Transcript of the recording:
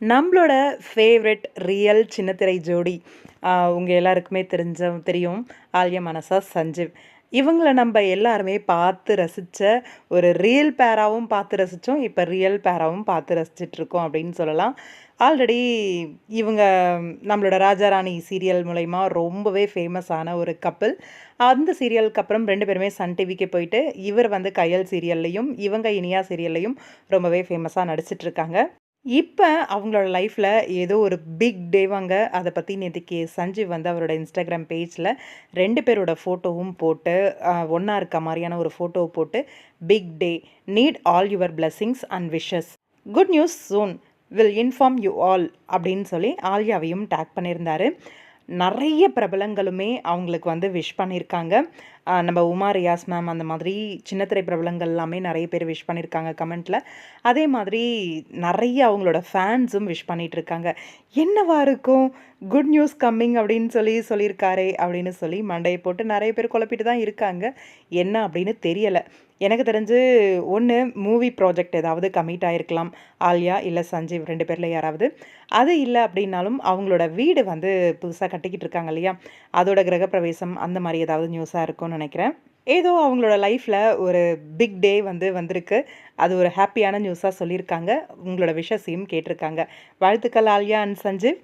நம்மளோட favourite real சின்னத்திரை ஜோடி உங்கள் எல்லாருக்குமே தெரிஞ்ச தெரியும். ஆல்யா மனசா சஞ்சீவ். இவங்களை நம்ம எல்லாருமே பார்த்து ரசித்த ஒரு ரியல் பேராகவும் பார்த்து ரசித்தோம் இப்போ ரியல் பேராகவும் பார்த்து ரசிச்சிட்ருக்கோம் அப்படின்னு சொல்லலாம். ஆல்ரெடி இவங்க நம்மளோட ராஜாராணி சீரியல் மூலயமா ரொம்பவே ஃபேமஸான ஒரு கப்பல் அந்த சீரியலுக்கு அப்புறம் ரெண்டு பேருமே சன் டிவிக்கு போயிட்டு இவர் வந்து கையல் சீரியல்லையும் இவங்க இனியா சீரியல்லையும் ரொம்பவே ஃபேமஸாக நடிச்சிட்ருக்காங்க. இப்போ அவங்களோட லைஃப்பில் ஏதோ ஒரு பிக் டேவாங்க அதை பற்றி நேற்றுக்கு சஞ்சீவ் வந்து அவரோட இன்ஸ்டாகிராம் பேஜில் ரெண்டு பேரோட ஃபோட்டோவும் போட்டு ஒன்றா இருக்க மாதிரியான ஒரு ஃபோட்டோவை போட்டு big day need all your blessings and wishes good news soon will inform you all அப்படின்னு சொல்லி ஆல்யாவையும் டேக் பண்ணியிருந்தாரு. நிறைய பிரபலங்களுமே அவங்களுக்கு வந்து விஷ் பண்ணியிருக்காங்க. நம்ம உமா ரியாஸ் மேம் அந்த மாதிரி சின்னத்திரை பிரபலங்கள் எல்லாமே நிறைய பேர் விஷ் பண்ணியிருக்காங்க கமெண்ட்டில் அதே மாதிரி நிறைய அவங்களோட ஃபேன்ஸும் விஷ் பண்ணிகிட்ருக்காங்க என்னவா இருக்கும்? குட் நியூஸ் கம்மிங் அப்படின்னு சொல்லி சொல்லியிருக்காரே அப்படின்னு சொல்லி மண்டையை போட்டு நிறைய பேர் குழப்பிட்டு தான் இருக்காங்க. என்ன அப்படின்னு தெரியலை. எனக்கு தெரிஞ்சு ஒன்று மூவி ப்ராஜெக்ட் ஏதாவது கமிட் ஆகிருக்கலாம் ஆலியா இல்லை சஞ்சீவ் ரெண்டு பேரில் யாராவது. அது இல்லை அப்படின்னாலும் அவங்களோட வீடு வந்து புதுசாக கட்டிக்கிட்டு இருக்காங்க இல்லையா? அதோட கிரகப்பிரவேசம் அந்த மாதிரி ஏதாவது நியூஸாக இருக்கும்னு நினைக்கிறேன். ஏதோ அவங்களோட லைஃப்பில் ஒரு பிக் டே வந்து வந்திருக்கு. அது ஒரு ஹாப்பியான நியூஸாக சொல்லியிருக்காங்க. உங்களோட விஷஸையும் கேட்டிருக்காங்க. வாழ்த்துக்கள் ஆலியா அண்ட் சஞ்சீவ்.